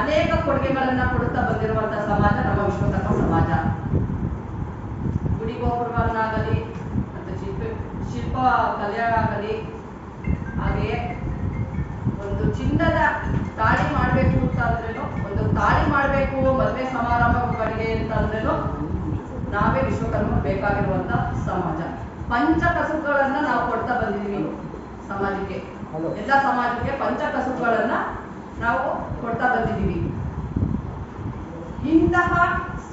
ಅನೇಕ ಕೊಡುಗೆಗಳನ್ನ ಕೊಡುತ್ತಾ ಬಂದಿರುವಂತಹ ಸಮಾಜ ನಮ್ಮ ವಿಶ್ವಕರ್ಮ ಸಮಾಜ. ಗುಡಿ ಗೋಪುರಗಳನ್ನಾಗಲಿ ಮತ್ತು ಶಿಲ್ಪ ಶಿಲ್ಪ ಕಲ್ಯಾಣ ಆಗಲಿ ಹಾಗೆಯೇ ಒಂದು ಚಿನ್ನದ ತಾಳಿ ಮಾಡಬೇಕು ಅಂತ ಅಂದ್ರೇನು ಒಂದು ತಾಳಿ ಮಾಡಬೇಕು ಮದುವೆ ಸಮಾರಂಭಗಳಿಗೆ ಅಂತ ಅಂದ್ರೇನು ನಾವೇ ವಿಶ್ವಕರ್ಮ ಬೇಕಾಗಿರುವಂತ ಸಮಾಜ. ಪಂಚಕಸುಗಳನ್ನ ನಾವು ಕೊಡ್ತಾ ಬಂದಿದೀವಿ ಸಮಾಜಕ್ಕೆ. ಎಲ್ಲ ಸಮಾಜಕ್ಕೆ ಪಂಚಕಸುಗಳನ್ನ ನಾವು ಕೊಡ್ತಾ ಬಂದಿದ್ದೀವಿ. ಇಂತಹ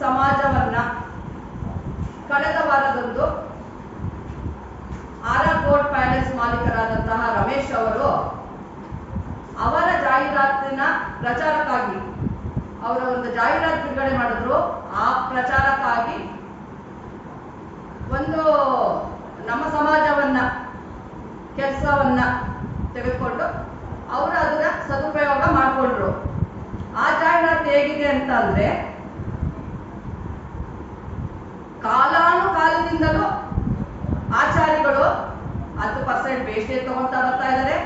ಸಮಾಜವನ್ನ ಕಳೆದ ವಾರದಂದು ಆರ್ ಆರ್ ಗೋಲ್ಡ್ ಪ್ಯಾಲೇಸ್ ಮಾಲೀಕರಾದಂತಹ ರಮೇಶ್ ಅವರು ಅವರ ಜಾಹೀರಾತಿನ ಪ್ರಚಾರಕ್ಕಾಗಿ, ಅವರ ಒಂದು ಜಾಹೀರಾತು ಬಿಡುಗಡೆ ಮಾಡಿದ್ರು. ಆ ಪ್ರಚಾರಕ್ಕಾಗಿ ಒಂದು ನಮ್ಮ ಸಮಾಜವನ್ನ, ಕೆಲಸವನ್ನ ತೆಗೆದುಕೊಂಡು ಅವರು ಅದನ್ನ ಸದುಪಯೋಗ ಮಾಡಿಕೊಂಡ್ರು ಆ ಜಾಹೀರಾತು ಹೇಗಿದೆ ಅಂತ ಅಂದ್ರೆ ಕಾಲಾನುಕಾಲದಿಂದಲೂ ಆಚಾರಿಗಳು ಹತ್ತು ಪರ್ಸೆಂಟ್ ವೇಸ್ಟೇಜ್ ತಗೊಂತಾ ಬರ್ತಾ ಇದ್ದಾರೆ.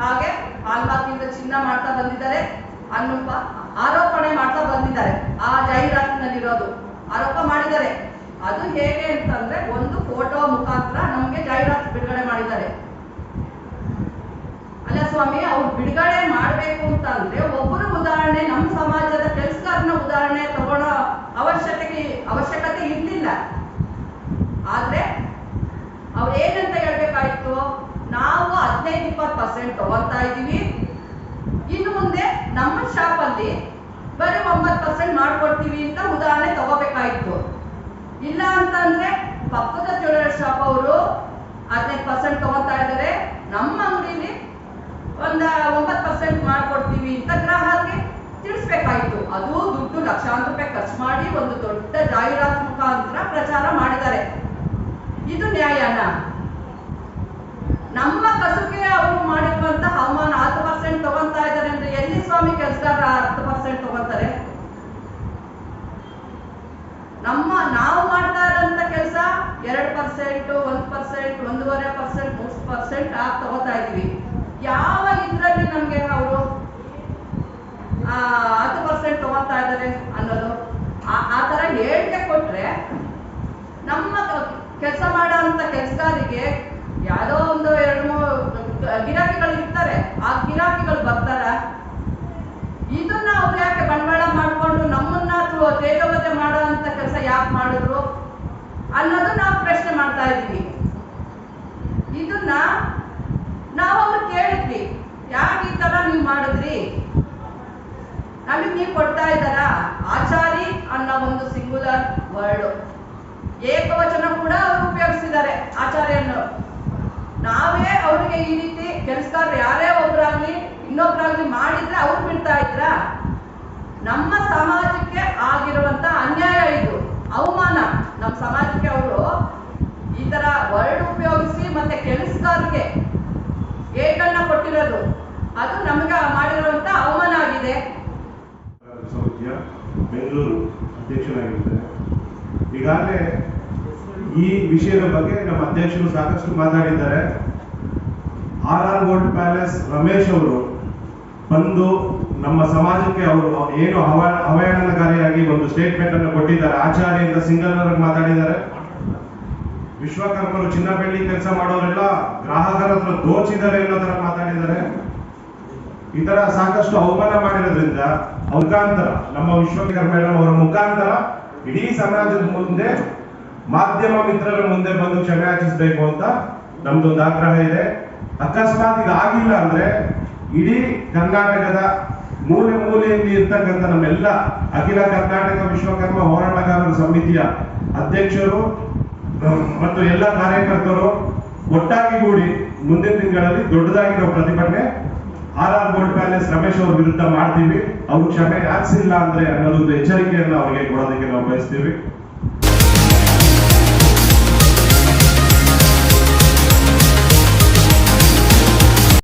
ಹಾಗೆ ಹಾಲ್ಮಾರ್ಕಿಂದ ಚಿನ್ನ ಮಾಡ್ತಾ ಬಂದಿದ್ದಾರೆ. ಅನ್ನುವ ಆರೋಪಣೆ ಮಾಡ್ತಾ ಬಂದಿದ್ದಾರೆ. ಆ ಜಾಹೀರಾತಿನಲ್ಲಿರೋದು ಆರೋಪ ಮಾಡಿದ್ದಾರೆ. ಅದು ಹೇಗೆ ಅಂತಂದ್ರೆ ಒಂದು ಫೋಟೋ ಮುಖಾಂತರ ನಮ್ಗೆ ಜಾಹೀರಾತು ಬಿಡುಗಡೆ ಮಾಡಿದ್ದಾರೆ. ಅಲ್ಲ ಸ್ವಾಮಿ, ಅವ್ರು ಬಿಡುಗಡೆ ಮಾಡ್ಬೇಕು ಅಂತ ಅಂದ್ರೆ ಒಬ್ಬರು ಉದಾಹರಣೆ ನಮ್ಮ ಸಮಾಜದ ಕೆಲಸಗಾರನ ಉದಾಹರಣೆ ತಗೊಳ್ಳೋ ಅವಶ್ಯಕತೆ ಅವಶ್ಯಕತೆ ಇರ್ಲಿಲ್ಲ. ಆದ್ರೆ ಅವ್ರು ಏನಂತ ಹೇಳ್ಬೇಕಾಯ್ತು? ನಾವು ಹದಿನೈದು, ಇಪ್ಪತ್ತು ಪರ್ಸೆಂಟ್ ತಗೋತಾ ಇದ್ದೀವಿ. ಇನ್ನು ಮುಂದೆ ನಮ್ಮ ಶಾಪ್ ಅಲ್ಲಿ ಬರೀ ಒಂಬತ್ತು ಪರ್ಸೆಂಟ್ ಮಾಡ್ಕೊಡ್ತೀವಿ ಅಂತ ಉದಾಹರಣೆ ತಗೋಬೇಕಾಯ್ತು. ಇಲ್ಲ ಅಂತಂದ್ರೆ ಪಕ್ಕದ ಜ್ಯುವೆಲರ್ ಶಾಪ್ ಅವರು ಹದಿನೈದು ಪರ್ಸೆಂಟ್ ತಗೋತಾ ಇದ್ದಾರೆ. ನಮ್ಮ ಅಂಗಡಿಲಿ ಒಂದ ಒಂಬತ್ತು ಪರ್ಸೆಂಟ್ ಮಾಡ್ಕೊಡ್ತೀವಿ ಅಂತ ಗ್ರಾಹಕರಿಗೆ ತಿಳಿಸ್ಬೇಕಾಯ್ತು. ಅದು ದುಡ್ಡು ಲಕ್ಷಾಂತರ ರೂಪಾಯಿ ಖರ್ಚು ಮಾಡಿ ಒಂದು ದೊಡ್ಡ ಜಾಹೀರಾತು ಮುಖಾಂತರ ಪ್ರಚಾರ ಮಾಡಿದ್ದಾರೆ. ಇದು ನ್ಯಾಯನ? ನಮ್ಮ ಕಸುಗೆ ಅವರು ಮಾಡಿರುವಂತ ಹವಾಮಾನ ಹತ್ತು ಪರ್ಸೆಂಟ್ ತಗೊಂತಾ ಇದ್ದಾರೆ ಅಂದ್ರೆ ಎಲ್ಲಿ ಸ್ವಾಮಿ ಕೆಲಸಗಾರ ಹತ್ತು ಪರ್ಸೆಂಟ್ ತಗೊಂತಾರೆ? ನಮ್ಮ ನಾವು ಮಾಡ್ತಾ ಇರೋಂತ ಕೆಲಸ ಎರಡು ಪರ್ಸೆಂಟ್, ಒಂದು ಪರ್ಸೆಂಟ್, ಒಂದೂವರೆ ಪರ್ಸೆಂಟ್, ಮೂರು ಪರ್ಸೆಂಟ್ ಆಗಿ ತಗೋತಾ ಇದೀವಿ. ಯಾವ ಇದ್ರಲ್ಲಿ ನಮ್ಗೆ ಅವರು ಹತ್ತು ಪರ್ಸೆಂಟ್ ತಗೋತಾ ಇದ್ದಾರೆ ಅನ್ನೋದು. ಆ- ಥರ ಹೇಳಿಕೆ ಕೊಟ್ರೆ ನಮ್ಮ ಕೆಲಸ ಮಾಡೋಂಥ ಕೆಲಸಗಾರಿಗೆ ಯಾವುದೋ ಒಂದು ಎರಡು ಮೂರು ಗಿರಾಕಿಗಳು ಇರ್ತಾರೆ. ಆ ಗಿರಾಕಿಗಳು ಬರ್ತಾರ. ಇದನ್ನ ಅವ್ರು ಯಾಕೆ ಬಂಡವಾಳ ಮಾಡಿಕೊಂಡು ನಮ್ಮನ್ನ ತೇಜವತೆ ಮಾಡೋ ಅಂತ ಕೆಲಸ ಯಾಕೆ ಮಾಡಿದ್ರು ಅನ್ನೋದು ನಾವು ಪ್ರಶ್ನೆ ಮಾಡ್ತಾ ಇದ್ದೀವಿ. ಇದನ್ನ ನಾವು ಅವ್ರು ಕೇಳಿದ್ವಿ. ಯಾಕೆ ಈ ತರ ನೀವು ಮಾಡಿದ್ರಿ ನೀವು ಕೊಡ್ತಾ ಇದ್ದಾರ? ಆಚಾರಿ ಅನ್ನೋ ಒಂದು ಸಿಂಗುಲರ್ ವರ್ಡ್ ಏಕವಚನ ಕೂಡ ಅವರು ಉಪಯೋಗಿಸಿದ್ದಾರೆ ಆಚಾರ್ಯನ್ನು ನಾವೇ ಅವ್ರಿಗೆ ಈ ರೀತಿ ಕೆಲಸಗಾರರು ಯಾರೇ ಒಬ್ರಾಗ್ಲಿ, ಇನ್ನೊಬ್ರಾಗ್ಲಿ ಮಾಡಿದ್ರೆ ಅವ್ರು ಬಿಡ್ತಾ ಇದ್ರ? ನಮ್ಮ ಸಮಾಜಕ್ಕೆ ಆಗಿರುವಂತ ಅನ್ಯಾಯ ಇದು, ಅವಮಾನ. ನಮ್ಮ ಸಮಾಜಕ್ಕೆ ಅವರು ಈ ತರ ವರ್ಡ್ ಉಪಯೋಗಿಸಿ ಮತ್ತೆ ಕೆಲಸಗಾರರಿಗೆ ಏಕನ್ನ ಕೊಟ್ಟಿರೋದು. ಅದು ನಮ್ಗೆ ಮಾಡಿರುವಂತ ಅವಮಾನ ಆಗಿದೆ. ಬೆಂಗಳೂರು ಅಧ್ಯಕ್ಷರಾಗಿದ್ದಾರೆ ಈಗಾಗಲೇ ಈ ವಿಷಯದ ಬಗ್ಗೆ ನಮ್ಮ ಅಧ್ಯಕ್ಷರು ಸಾಕಷ್ಟು ಮಾತಾಡಿದ್ದಾರೆ. R R gold palace Ramesh ಅವರು ಬಂದು ನಮ್ಮ ಸಮಾಜಕ್ಕೆ ಅವರು ಏನು ಅವ ಅವಹೇಳನಕಾರಿಯಾಗಿ ಒಂದು ಸ್ಟೇಟ್ಮೆಂಟ್ ಅನ್ನು ಕೊಟ್ಟಿದ್ದಾರೆ. ಆಚಾರ್ಯದಿಂದ ಸಿಂಗಲ್ ಮಾತಾಡಿದ್ದಾರೆ. ವಿಶ್ವಕರ್ಮರು ಚಿನ್ನ ಬೆಳ್ಳಿ ಕೆಲಸ ಮಾಡೋರೆಲ್ಲ ಗ್ರಾಹಕರ ಹತ್ರ ದೋಚಿದ್ದಾರೆ ಅನ್ನೋ ತರ ಮಾತಾಡಿದ್ದಾರೆ. ಈ ತರ ಸಾಕಷ್ಟು ಅವಮಾನ ಮಾಡಿರೋದ್ರಿಂದ ಮುಖಾಂತರ ನಮ್ಮ ವಿಶ್ವಕರ್ಮ ಮೇಡಮ್ ಅವರ ಮುಖಾಂತರ ಇಡೀ ಸಮಾಜದ ಮುಂದೆ ಮಾಧ್ಯಮ ಮಿತ್ರರ ಮುಂದೆ ಬಂದು ಕ್ಷಮೆ ಅಂತ ನಮ್ದೊಂದು ಆಗ್ರಹ ಇದೆ. ಅಕಸ್ಮಾತ್ ಇದಾಗಿಲ್ಲ ಅಂದ್ರೆ ಇಡೀ ಕರ್ನಾಟಕದ ಮೂಲೆ ಮೂಲೆಯಲ್ಲಿ ಇರ್ತಕ್ಕಂಥ ನಮ್ಮೆಲ್ಲ ಅಖಿಲ ಕರ್ನಾಟಕ ವಿಶ್ವಕರ್ಮ ಹೋರಾಟಗಾರರ ಸಮಿತಿಯ ಅಧ್ಯಕ್ಷರು ಮತ್ತು ಎಲ್ಲ ಕಾರ್ಯಕರ್ತರು ಒಟ್ಟಾಗಿ ಕೂಡಿ ಮುಂದಿನ ತಿಂಗಳಲ್ಲಿ ದೊಡ್ಡದಾಗಿರೋ ಪ್ರತಿಭಟನೆ R R gold palace Ramesh ಅವ್ರ ವಿರುದ್ಧ ಮಾಡ್ತೀವಿ. ಅವ್ರು ಕ್ಷಮೆ ಯಾಚಿಸಿಲ್ಲ ಅಂದ್ರೆ ಅನ್ನೋದೊಂದು ಎಚ್ಚರಿಕೆಯನ್ನು ಅವರಿಗೆ ಕೊಡೋದಕ್ಕೆ ನಾವು ಬಯಸ್ತೀವಿ.